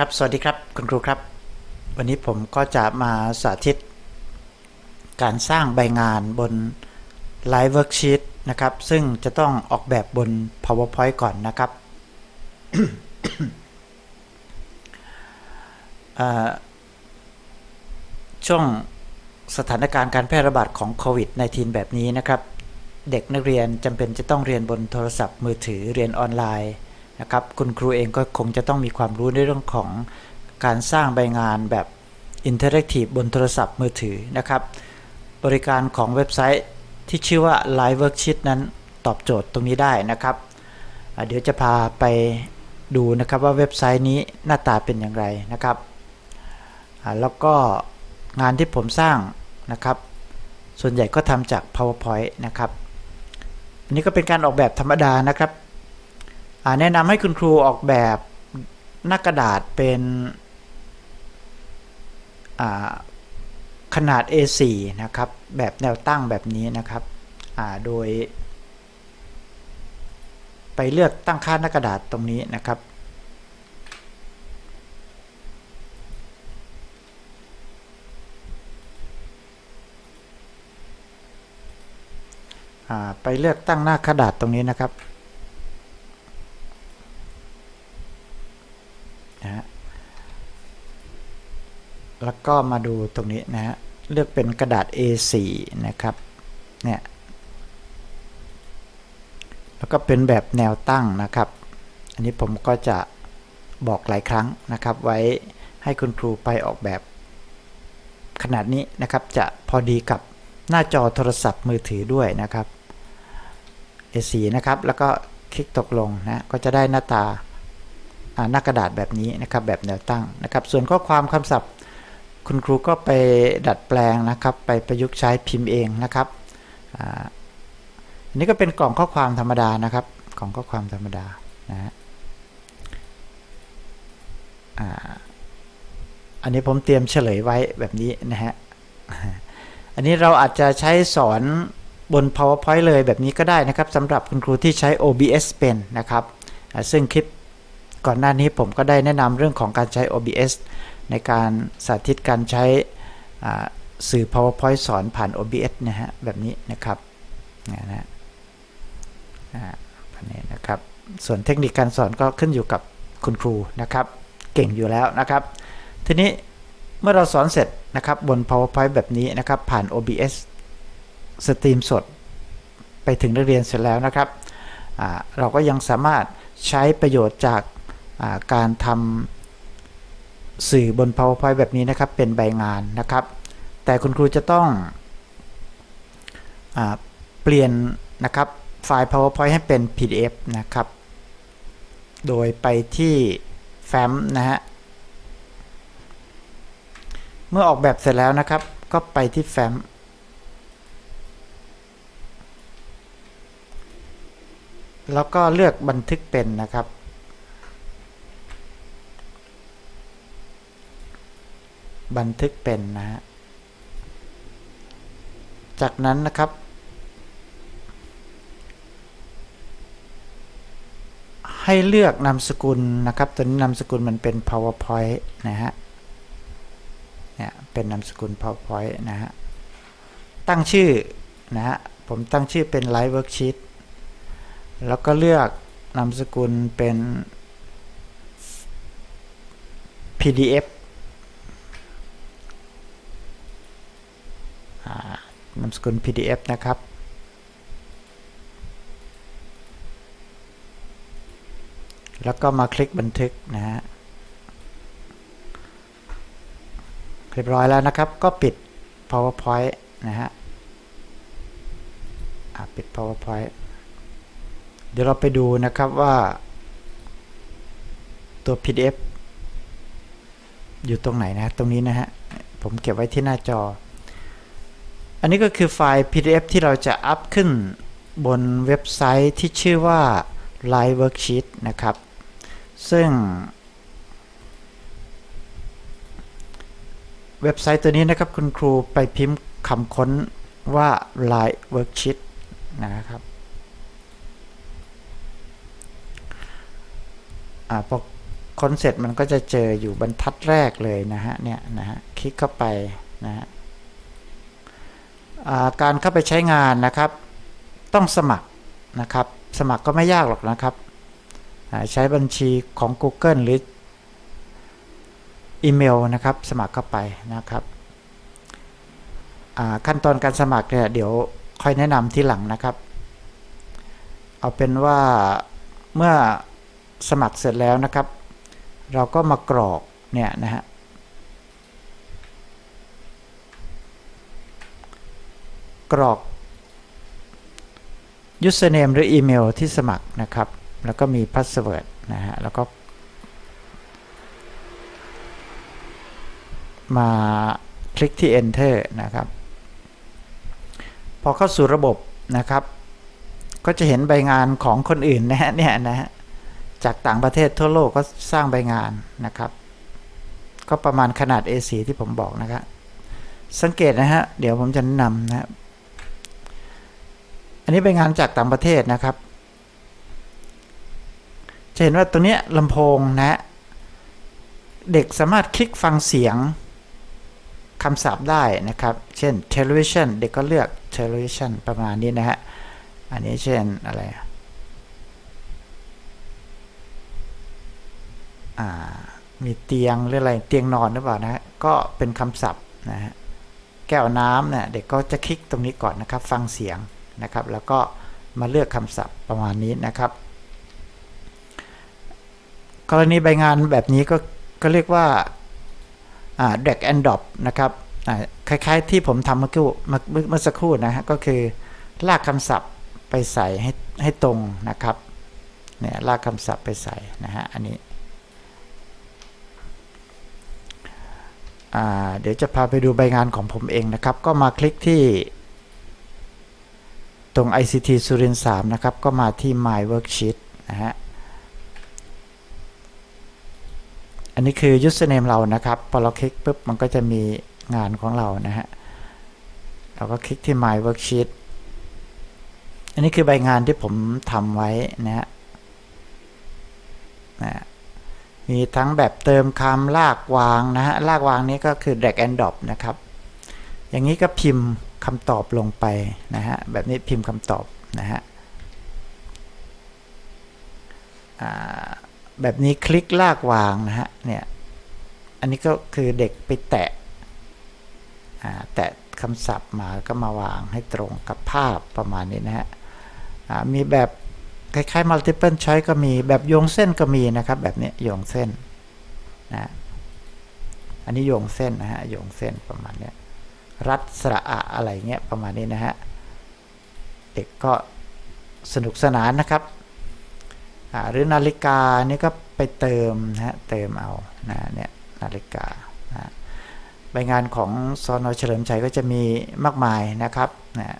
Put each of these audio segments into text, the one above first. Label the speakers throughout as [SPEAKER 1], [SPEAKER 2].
[SPEAKER 1] ครับ สวัสดีครับคุณครูครับ วันนี้ผมก็จะมาสาธิต การสร้างใบงานบน Live Worksheet นะครับ ซึ่งจะต้องออกแบบบน PowerPoint ก่อนนะครับ ช่วงสถานการณ์การแพร่ระบาดของโควิด -19 แบบนี้นะครับ เด็กนักเรียนจำเป็นจะต้องเรียนบนโทรศัพท์มือถือเรียนออนไลน์ นะครับคุณครูเองก็คงจะต้องมีความรู้ในเรื่องของการสร้างใบงานแบบอินเทอร์แอคทีฟบนโทรศัพท์มือถือนะครับ บริการของเว็บไซต์ที่ชื่อว่า Live Worksheet นั้นตอบโจทย์ตรงนี้ได้นะครับ เดี๋ยวจะพาไปดูนะครับว่าเว็บไซต์นี้หน้าตาเป็นอย่างไรนะครับ แล้วก็งานที่ผมสร้างนะครับ ส่วนใหญ่ก็ทำจาก PowerPoint นะครับ อันนี้ก็เป็นการออกแบบธรรมดานะครับ แนะนำให้คุณครูออกแบบหน้ากระดาษเป็นขนาด A4 นะครับ แบบแนวตั้งแบบนี้นะครับ โดย ไปเลือกตั้งค่าหน้ากระดาษตรงนี้นะครับไปเลือกตั้งหน้ากระดาษตรงนี้นะครับนะฮะ แล้วก็มาดูตรงนี้นะฮะเลือกเป็นกระดาษ A4 นะครับเนี่ยแล้วก็เป็นแบบแนวตั้งนะครับ อันนี้ผมก็จะบอกหลายครั้งนะครับ ไว้ให้คุณครูไปออกแบบขนาดนี้นะครับ จะพอดีกับหน้าจอโทรศัพท์มือถือด้วยนะครับ A4 นะครับ แล้วก็คลิกตกลงนะก็จะได้หน้าตาอ่าหน้ากระดาษแบบนี้นะครับ แบบแนวตั้งนะครับ ส่วนข้อความคำศัพท์ คุณครูก็ไปดัดแปลงนะครับ ไปประยุกต์ใช้พิมพ์เองนะครับอันนี้ก็เป็นกล่องข้อความธรรมดานะครับกล่องข้อความธรรมดานะฮะอันนี้ผมเตรียมเฉลยไว้แบบนี้นะฮะอันนี้เราอาจจะใช้สอนบน PowerPoint เลยแบบนี้ก็ได้นะครับสำหรับคุณครูที่ใช้ OBS เป็นนะครับซึ่งคลิปก่อนหน้านี้ผมก็ได้แนะนำเรื่องของการใช้ OBS ในการสาธิตการใช้สื่อ PowerPoint สอนผ่าน OBS นะฮะแบบนี้นะครับนะฮะอ่าอันนี้นะครับ ส่วนเทคนิคการสอนก็ขึ้นอยู่กับคุณครูนะครับ เก่งอยู่แล้วนะครับ ทีนี้เมื่อเราสอนเสร็จนะครับบน PowerPoint แบบนี้นะครับ ผ่าน OBS สตรีมสด ไปถึงนักเรียนเสร็จแล้วนะครับ เราก็ยังสามารถใช้ประโยชน์จากาการทำ สื่อบน PowerPoint แบบนี้นะครับ เป็นใบงานนะครับ แต่คุณครูจะต้องอเปลี่ยนนะครับไฟล์ PowerPoint ให้เป็น PDF นะครับ โดยไปที่แฟ้มนะฮะ เมื่อออกแบบเสร็จแล้วนะครับ ก็ไปที่แฟ้มแล้วก็เลือกบันทึกเป็นนะครับ บันทึกเป็นนะฮะ จากนั้นนะครับ ให้เลือกนามสกุลนะครับ ตัวนี้นามสกุลมันเป็น powerpoint นะฮะ เนี่ยเป็นนามสกุล powerpoint นะฮะ ตั้งชื่อนะฮะ ผมตั้งชื่อเป็น live worksheet แล้วก็เลือกนามสกุลเป็น PDF อ่า นามสกุล PDF นะครับ แล้วก็มาคลิกบันทึกนะฮะเรียบร้อยแล้วนะครับ ก็ปิด PowerPoint นะฮะอะปิด PowerPoint เดี๋ยวเราไปดูนะครับว่า ตัว PDF อยู่ตรงไหนนะ ตรงนี้นะฮะ ผมเก็บไว้ที่หน้าจอ อันนี้ก็คือไฟล์ PDF ที่เราจะอัพขึ้นบนเว็บไซต์ที่ชื่อว่า Live Worksheet นะครับ ซึ่ง เว็บไซต์ตัวนี้นะครับคุณครูไปพิมพ์คำค้นว่า Live Worksheet นะครับอ่าพอค้นเสร็จมันก็จะเจออยู่บรรทัดแรกเลยนะฮะเนี่ยนะฮะคลิกเข้าไปนะฮะ การเข้าไปใช้งานนะครับ ต้องสมัครนะครับ สมัครก็ไม่ยากหรอกนะครับ ใช้บัญชีของ Google หรืออีเมลนะครับ สมัครเข้าไปนะครับขั้นตอนการสมัครเนี่ยเดี๋ยวค่อยแนะนำทีหลังนะครับ เอาเป็นว่าเมื่อสมัครเสร็จแล้วนะครับ เราก็มากรอกเนี่ยนะฮะ กรอก username หรืออีเมลที่สมัครนะครับ แล้วก็มี password นะฮะ แล้วก็ มาคลิกที่ enter นะครับ พอเข้าสู่ระบบนะครับ ก็จะเห็นใบงานของคนอื่นนะฮะเนี่ยนะฮะ จากต่างประเทศทั่วโลกก็สร้างใบงานนะครับ ก็ประมาณขนาด A4 ที่ผมบอกนะครับ สังเกตนะฮะ เดี๋ยวผมจะนะนำนะครับ อันนี้เป็นงานจากต่างประเทศนะครับ จะเห็นว่าตัวเนี้ยลำโพงนะเด็กสามารถคลิกฟังเสียงคำศัพท์ได้นะครับ เช่น television เด็กก็เลือก television ประมาณนี้นะฮะ อันนี้เช่นอะไร มีเตียงหรืออะไร เตียงนอนหรือเปล่านะฮะก็เป็นคำศัพท์นะฮะ แก้วน้ำเนี่ยเด็กก็จะคลิกตรงนี้ก่อนนะครับ ฟังเสียง นะครับ แล้วก็มาเลือกคำศัพท์ประมาณนี้นะครับ กรณีใบงานแบบนี้ก็ก็เรียกว่า drag and drop นะครับคล้ายๆที่ผมทำเมื่อกี้เมื่อเมื่อเมื่อสักครู่นะฮะก็คือลากคำศัพท์ไปใส่ให้ให้ตรงนะครับเนี่ยลากคำศัพท์ไปใส่นะฮะอันนี้เดี๋ยวจะพาไปดูใบงานของผมเองนะครับ ก็มาคลิกที่ ตรง ICT สุรินทร์3นะครับ ก็มาที่ My Worksheet นะฮะ อันนี้คือ username เรานะครับ พอเราคลิกปุ๊บ มันก็จะมีงานของเรานะฮะ เราก็คลิกที่ My Worksheet อันนี้คือใบงานที่ผมทำไว้นะฮะนะมีทั้งแบบเติมคำลากวางนะฮะ ลากวางนี้ก็คือ drag and drop นะครับ อย่างนี้ก็พิมพ์ คำตอบลงไปนะฮะแบบนี้พิมพ์คำตอบนะฮะแบบนี้คลิกลากวางนะฮะเนี่ยอันนี้ก็คือเด็กไปแตะแตะคำศัพท์มาก็มาวางให้ตรงกับภาพประมาณนี้นะฮะมีแบบคล้ายๆ multiple choice ก็มีแบบโยงเส้นก็มีนะครับแบบนี้โยงเส้นนะอันนี้โยงเส้นนะฮะโยงเส้นประมาณนี้ รัดสระอะอะไรเงี้ยประมาณนี้นะฮะ เด็กก็สนุกสนานนะครับ หรือนาฬิกานี่ก็ไปเติมนะฮะเติมเอานะเนี่ยนาฬิกานะใบงานของซอนอเฉลิมชัยก็จะมีมากมายนะครับนะ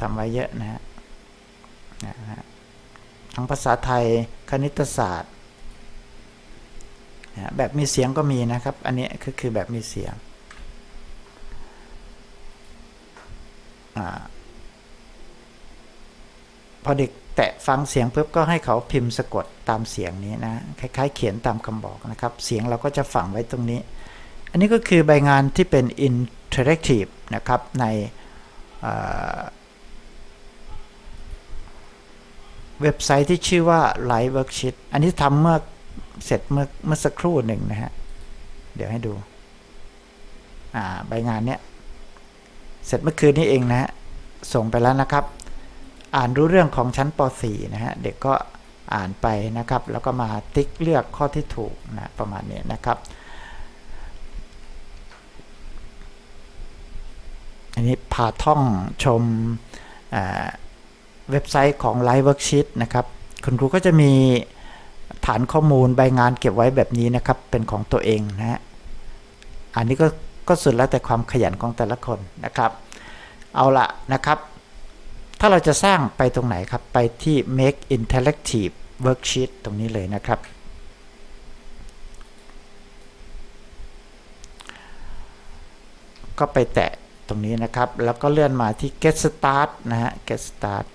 [SPEAKER 1] ทำไว้เยอะนะฮะนะทั้งภาษาไทยคณิตศาสตร์นะแบบมีเสียงก็มีนะครับ อันนี้คือคือแบบมีเสียง พอเด็กแตะฟังเสียงปุ๊บก็ให้เขาพิมพ์สะกดตามเสียงนี้นะคล้ายๆ เขียนตามคำบอกนะครับ เสียงเราก็จะฝังไว้ตรงนี้ อันนี้ก็คือใบงานที่เป็น interactive นะครับในเว็บไซต์ที่ชื่อว่า Live Worksheet อันนี้ทำเมื่อเสร็จเมื่อเมื่อสักครู่หนึ่งนะฮะ เดี๋ยวให้ดูใบงานเนี้ย เสร็จเมื่อคืนนี้เองนะฮะส่งไปแล้วนะครับ อ่านรู้เรื่องของชั้นป .4 นะฮะเด็กก็อ่านไปนะครับ แล้วก็มาติ๊กเลือกข้อที่ถูกนะประมาณนี้นะครับ อันนี้พาท่องชมเว็บไซต์ของ Live Worksheet นะครับคุณครูก็จะมีฐานข้อมูลใบงานเก็บไว้แบบนี้นะครับ เป็นของตัวเองนะฮะอันนี้ก็ ก็สุดแล้วแต่ความขยันของแต่ละคนนะครับ เอาละนะครับ ถ้าเราจะสร้างไปตรงไหนครับ ไปที่ make interactive worksheet ตรงนี้เลยนะครับ ก็ไปแตะตรงนี้นะครับ แล้วก็เลื่อนมาที่ get start นะฮะ get start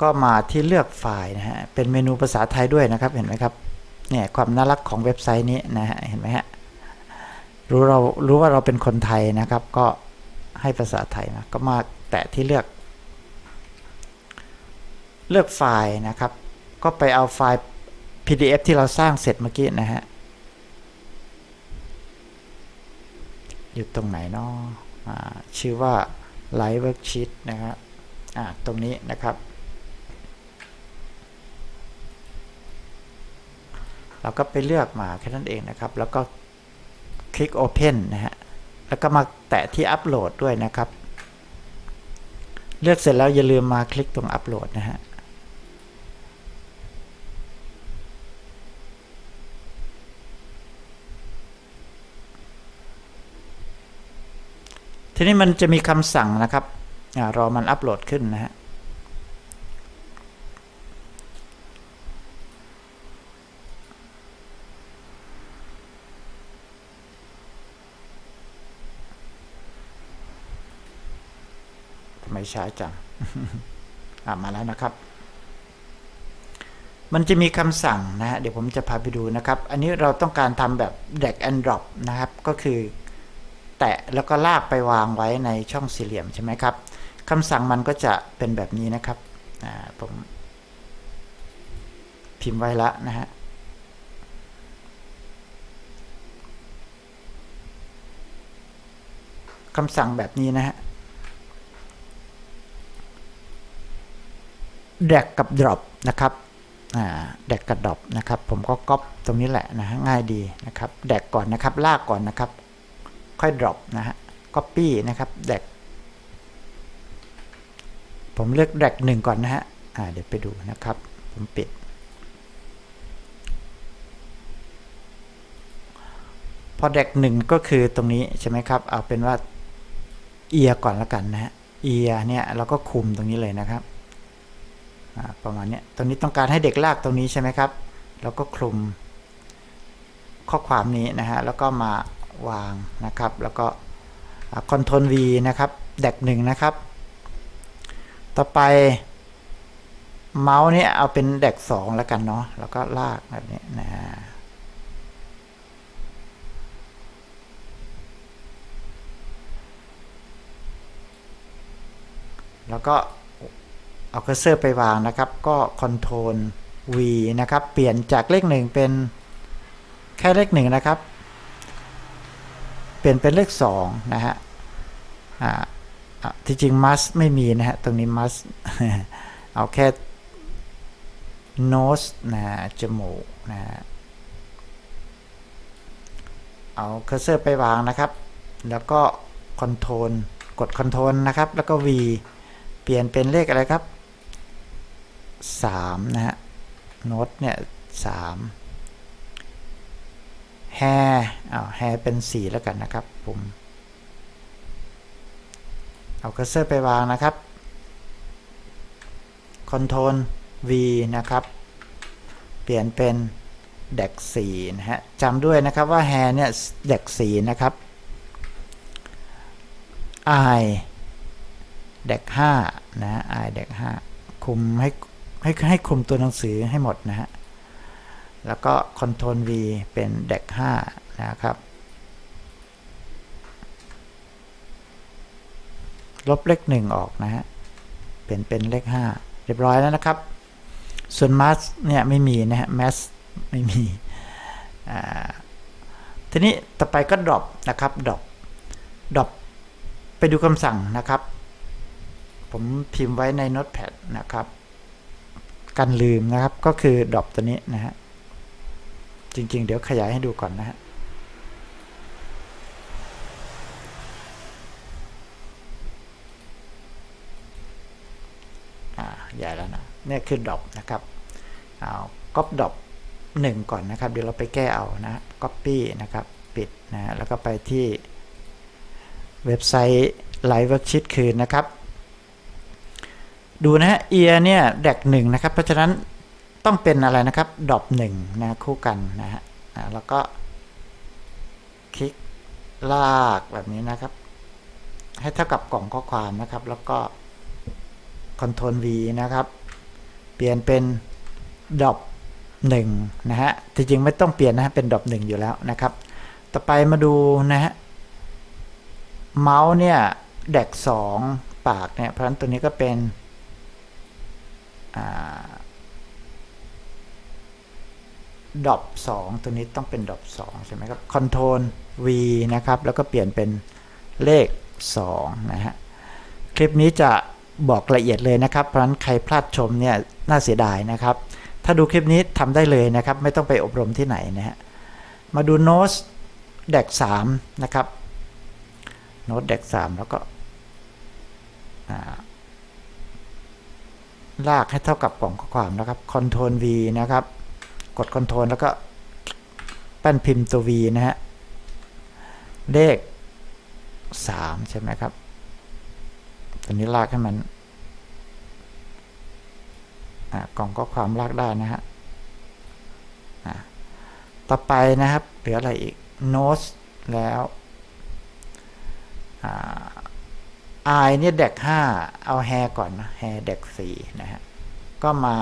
[SPEAKER 1] ก็มาที่เลือกไฟล์นะฮะ เป็นเมนูภาษาไทยด้วยนะครับ เห็นไหมครับ เนี่ยความน่ารักของเว็บไซต์นี้นะฮะ เห็นไหมฮะ รู้เรา รู้ว่าเราเป็นคนไทยนะครับ ก็ให้ภาษาไทยนะ ก็มาแตะที่เลือก เลือกไฟล์นะครับ ก็ไปเอาไฟล์ PDF ที่เราสร้างเสร็จเมื่อกี้นะฮะ อยู่ตรงไหนเนาะะชื่อว่า Live Worksheet นะครับ อ่า ตรงนี้นะครับ เราก็ไปเลือกมาแค่นั้นเองนะครับ แล้วก็คลิก Open นะฮะ แล้วก็มาแตะที่อัปโหลดด้วยนะครับ เลือกเสร็จแล้วอย่าลืมมาคลิกตรงอัปโหลดนะฮะทีนี้มันจะมีคำสั่งนะครับอรอมันอัปโหลดขึ้นนะฮะ ช้าจังอ่ามาแล้วนะครับ มันจะมีคำสั่งนะฮะเดี๋ยวผมจะพาไปดูนะครับ อันนี้เราต้องการทำแบบ drag and drop นะครับ ก็คือแตะแล้วก็ลากไปวางไว้ในช่องสี่เหลี่ยมใช่ไหมครับคำสั่งมันก็จะเป็นแบบนี้นะครับอ่าผมพิมพ์ไว้ละนะฮะคำสั่งแบบนี้นะฮะ drag กับ drop นะครับอ่า drag กับ drop นะครับ ผมก็ก๊อปตรงนี้แหละนะฮะง่ายดีนะครับ drag ก่อนนะครับ ลากก่อนนะครับ ค่อย drop นะฮะ copy นะครับ drag ผมเลือก drag หนึ่งก่อนนะฮะเดี๋ยวไปดูนะครับ ผมปิด พอ drag หนึ่งก็คือตรงนี้ใช่ไหมครับ เอาเป็นว่า ear ก่อนแล้วกันนะฮะ ear เนี่ยเราก็คุมตรงนี้เลยนะครับ ประมาณนี้ตรงนี้ต้องการให้เด็กลากตรงนี้ใช่ไหมครับ แล้วก็คลุมข้อความนี้นะฮะ แล้วก็มาวางนะครับ แล้วก็คอนโทรล V นะครับ แดกหนึ่งนะครับ ต่อไปเมาส์เนี่ยเอาเป็นแดกสองแล้วกันเนาะ แล้วก็ลากแบบนี้นะแล้วก็ เอาเคอร์เซอร์ไปวางนะครับ ก็คอนโทรล V นะครับ เปลี่ยนจากเลขหนึ่งเป็นแค่เลขหนึ่งนะครับ เปลี่ยนเป็นเลขสองนะฮะอ่าที่จริง must ไม่มีนะฮะ ตรงนี้ must เอาแค่ nose นะจมูกนะเอาเคอร์เซอร์ไปวางนะครับ แล้วก็คอนโทรลกดคอนโทรลนะครับ แล้วก็ V เปลี่ยนเป็นเลขอะไรครับ 3 นะฮะโน้ตเนี่ยสามแฮอ้าวแฮเป็น 4 แล้วกันนะครับผมเอาเคอร์เซอร์ไปวางนะครับคอนโทรล V นะครับ เปลี่ยนเป็นเด็ก4นะฮะจำด้วยนะครับว่าแฮเนี่ยเด็ก4นะครับ I เด็ก5นะฮะ I เด็ก5คุมให้ ให้ให้คุมตัวหนังสือให้หมดนะฮะ แล้วก็ Ctrl V เป็นเด็ก5นะครับ ลบเลข1ออกนะฮะ เป็นเป็นเลข 5 เรียบร้อยแล้วนะครับ ส่วน mask เนี่ยไม่มีนะฮะ mask ไม่มี ทีนี้ต่อไปก็ drop นะครับ drop drop ไปดูคำสั่งนะครับ ผมพิมพ์ไว้ใน notepad นะครับ กันลืมนะครับ ก็คือดรอปตัวนี้นะฮะ จริง ๆ เดี๋ยวขยายให้ดูก่อนนะฮะอ่าใหญ่แล้วนะเนี่ยคือดรอปนะครับ เอาก๊อปดรอปหนึ่งก่อนนะครับ เดี๋ยวเราไปแก้เอานะ copy นะครับ ปิดนะ แล้วก็ไปที่เว็บไซต์ Live Worksheet คืนนะครับ ดูนะฮะ ear เนี่ยแดกหนึ่งนะครับ เพราะฉะนั้นต้องเป็นอะไรนะครับดอปหนึ่งนะคู่กันนะฮะแล้วก็คลิกลากแบบนี้นะครับ ให้เท่ากับกล่องข้อความนะครับ แล้วก็ Ctrl V นะครับ เปลี่ยนเป็นดอปหนึ่งนะฮะจริงๆไม่ต้องเปลี่ยนนะฮะเป็นดอปหนึ่งอยู่แล้วนะครับ ต่อไปมาดูนะฮะเมาส์เนี่ยแดกสองปากเนี่ยเพราะฉะนั้นตัวนี้ก็เป็น ดอปสองตัวนี้ต้องเป็นดอปสองใช่ไหมครับคอนโทรล V นะครับ แล้วก็เปลี่ยนเป็นเลข 2 นะฮะ คลิปนี้จะบอกละเอียดเลยนะครับ เพราะฉะนั้นใครพลาดชมเนี่ย น่าเสียดายนะครับ ถ้าดูคลิปนี้ทำได้เลยนะครับ ไม่ต้องไปอบรมที่ไหนนะฮะ มาดูโน้ตแดก3นะครับ โน้ตแดก3แล้วก็ ลากให้เท่ากับกล่องข้อความนะครับ Ctrl V นะครับ กด Ctrl แล้วก็แป้นพิมพ์ตัว V นะฮะ เลข 3 ใช่ไหมครับตัวนี้ลากให้มันกล่องข้อความลากได้นะฮะต่อไปนะครับเหลืออะไรอีก Notes แล้ว ไอเนี่ยเด็ก5เอาแฮก่อนนะแฮเด็ก4นะฮะก็มา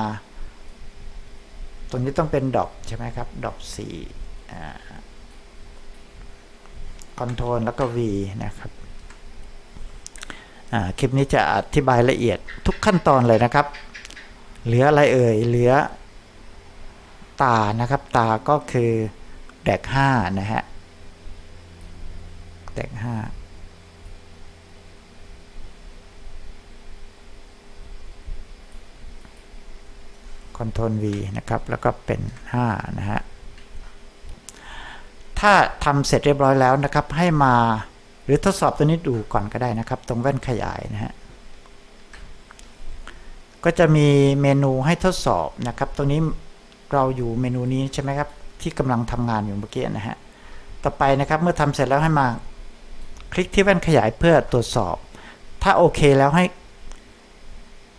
[SPEAKER 1] ตรงนี้ต้องเป็นดอกใช่ไหมครับ ดอก4อ่คอนโทรลแล้วก็ V นะครับคลิปนี้จะอธิบายละเอียดทุกขั้นตอนเลยนะครับ เหลืออะไรเอ่ย เหลือตานะครับ ตาก็คือแดก5นะฮะ แดก5 คอนโทรล V นะครับ แล้วก็เป็น 5 นะฮะ ถ้าทำเสร็จเรียบร้อยแล้วนะครับ ให้มาหรือทดสอบตัวนี้ดูก่อนก็ได้นะครับ ตรงแว่นขยายนะฮะ ก็จะมีเมนูให้ทดสอบนะครับ ตรงนี้เราอยู่เมนูนี้ใช่ไหมครับ ที่กำลังทำงานอยู่เมื่อกี้นะฮะ ต่อไปนะครับเมื่อทำเสร็จแล้วให้มาคลิกที่แว่นขยายเพื่อตรวจสอบ ถ้าโอเคแล้วให้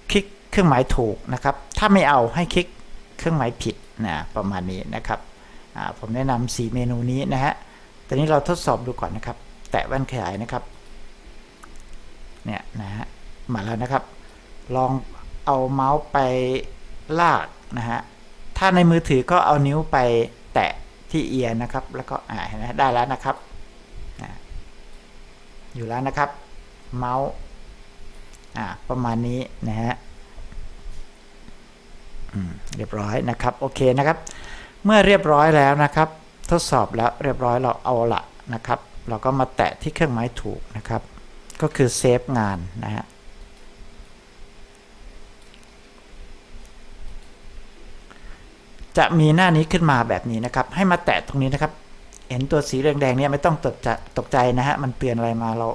[SPEAKER 1] คลิกเครื่องหมายถูกนะครับ ถ้าไม่เอาให้คลิกเครื่องหมายผิดนะประมาณนี้นะครับผมแนะนำ4เมนูนี้นะฮะตอนนี้เราทดสอบดูก่อนนะครับ แตะแว่นขยายนะครับเนี่ยนะฮะมาแล้วนะครับ ลองเอาเมาส์ไปลากนะฮะถ้าในมือถือก็เอานิ้วไปแตะที่เอียนะครับ แล้วก็อ่าเห็นไหมได้แล้วนะครับอยู่แล้วนะครับ เมาส์อ่าประมาณนี้นะฮะ เรียบร้อยนะครับโอเคนะครับ เมื่อเรียบร้อยแล้วนะครับ ทดสอบแล้วเรียบร้อยเราเอาละนะครับ เราก็มาแตะที่เครื่องหมายถูกนะครับ ก็คือเซฟงานนะฮะจะมีหน้านี้ขึ้นมาแบบนี้นะครับ ให้มาแตะตรงนี้นะครับ เห็นตัวสีแดงๆเนี่ยไม่ต้องตกใจตกใจนะฮะมันเตือนอะไรมาเรา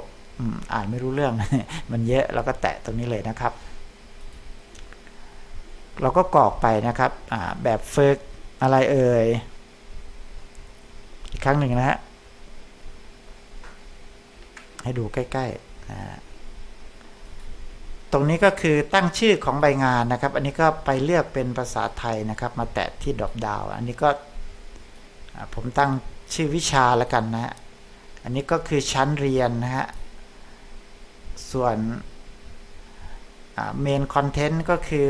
[SPEAKER 1] อ่านไม่รู้เรื่องมันเยอะเราก็แตะตรงนี้เลยนะครับ เราก็กรอกไปนะครับแบบฝึกอะไรเอ่ย อีกครั้งหนึ่งนะฮะ ให้ดูใกล้ๆนะตรงนี้ก็คือตั้งชื่อของใบงานนะครับ อันนี้ก็ไปเลือกเป็นภาษาไทยนะครับ มาแตะที่ดอกดาว อันนี้ก็ผมตั้งชื่อวิชาล้วกันนะฮะอันนี้ก็คือชั้นเรียนนะฮะ ส่วนเมนคอนเทนต์ก็คือ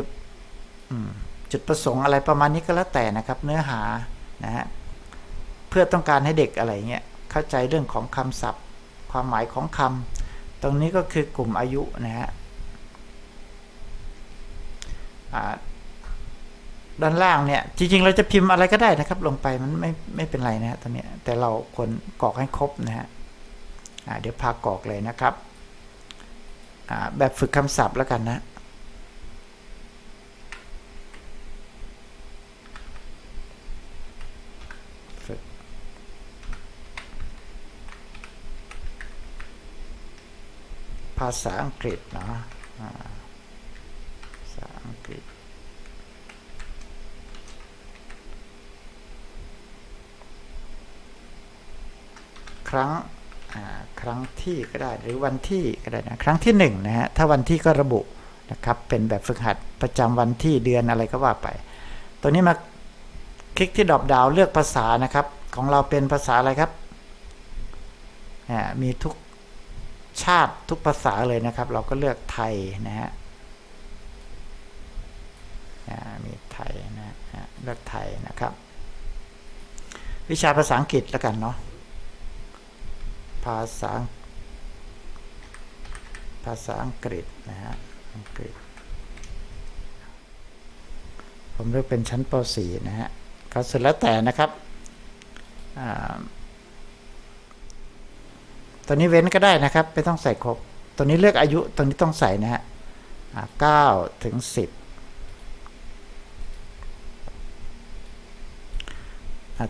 [SPEAKER 1] จุดประสงค์อะไรประมาณนี้ก็แล้วแต่นะครับ เนื้อหานะฮะเพื่อต้องการให้เด็กอะไรเงี้ยเข้าใจเรื่องของคำศัพท์ ความหมายของคำตรงนี้ก็คือกลุ่มอายุนะฮะด้านล่างเนี่ยจริง ๆ เราจะพิมพ์อะไรก็ได้นะครับ ลงไปมันไม่ไม่เป็นไรนะฮะตอนนี้แต่เราควรกรอกให้ครบนะฮะเดี๋ยวพากรอกเลยนะครับแบบฝึกคำศัพท์แล้วกันนะ ภาษาอังกฤษเนาะภาษาอังกฤษ ครั้งครั้งที่ก็ได้หรือวันที่ก็ได้นะครั้งที่1นนะฮะถ้าวันที่ก็ระบุนะครับเป็นแบบฝึกหัดประจำวันที่เดือนอะไรก็ว่าไป ตัวนี้มาคลิกที่ดรอปดาวเลือกภาษานะครับ ของเราเป็นภาษาอะไรครับมีทุก ชาติทุกภาษาเลยนะครับ เราก็เลือกไทยนะฮะมีไทยนะอ่าเลือกไทยนะครับ วิชาภาษาอังกฤษแล้วกันเนาะภาษาภาษาอังกฤษนะฮะอังกฤษ ผมเลือกเป็นชั้นป .4 นะฮะก็สุดแล้วแต่นะครับอ่า ตัวนี้เว้นก็ได้นะครับ ไม่ต้องใส่ครบ ตัวนี้เลือกอายุ ตัวนี้ต้องใส่นะฮะเก้าถึงสิบ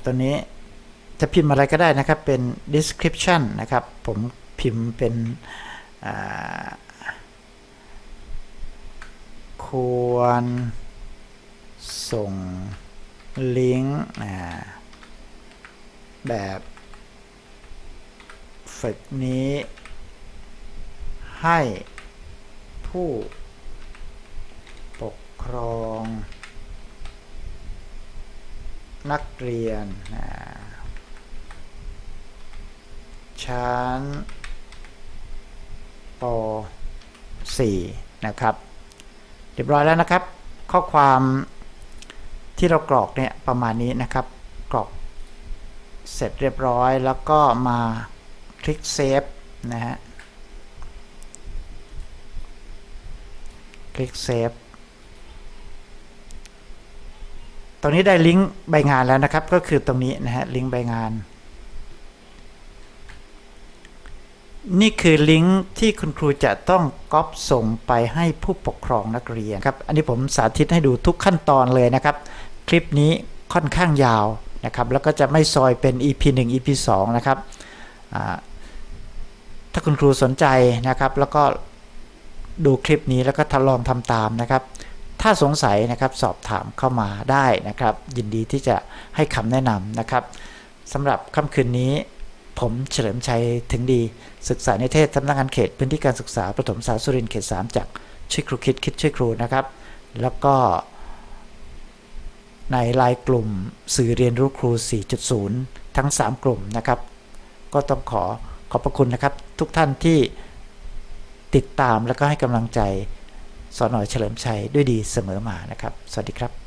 [SPEAKER 1] ตัวนี้จะพิมพ์อะไรก็ได้นะครับ เป็น description นะครับ ผมพิมพ์เป็นควรส่งลิงก์แบบ ฝึกนี้ ให้ผู้ปกครอง นักเรียนชั้นป .4 นะครับ เรียบร้อยแล้วนะครับ ข้อความที่เรากรอกเนี่ยประมาณนี้นะครับ กรอกเสร็จเรียบร้อยแล้วก็มา ลิกเซฟนะฮะ คลิกเซฟตรงนี้ได้ลิงก์ใบงานแล้วนะครับ ก็คือตรงนี้นะฮะลิงก์ใบงาน นี่คือลิงก์ที่คุณครูจะต้องก๊อปส่งไปให้ผู้ปกครองนักเรียนครับ อันนี้ผมสาธิตให้ดูทุกขั้นตอนเลยนะครับ คลิปนี้ค่อนข้างยาวนะครับ แล้วก็จะไม่ซอยเป็น EP 1 EP 2 นะครับ ถ้าคุณครูสนใจนะครับ แล้วก็ดูคลิปนี้แล้วก็ทดลองทำตามนะครับ ถ้าสงสัยนะครับสอบถามเข้ามาได้นะครับ ยินดีที่จะให้คำแนะนำนะครับสำหรับค่ำคืนนี้ผมเฉลิมชัยถึงดีศึกษาในเทศสำนักงานเขตพื้นที่การศึกษาประถมศึกษาสุรินทร์เขต 3 จากช่วยครูคิดคิดช่วยครูนะครับ แล้วก็ในไลน์กลุ่มสื่อเรียนรู้ครู 4.0 ทั้ง 3 กลุ่มนะครับ ก็ต้องขอขอบพระคุณนะครับ ทุกท่านที่ติดตามแล้วก็ให้กำลังใจสอนอยเฉลิมชัยด้วยดีเสมอมานะครับ สวัสดีครับ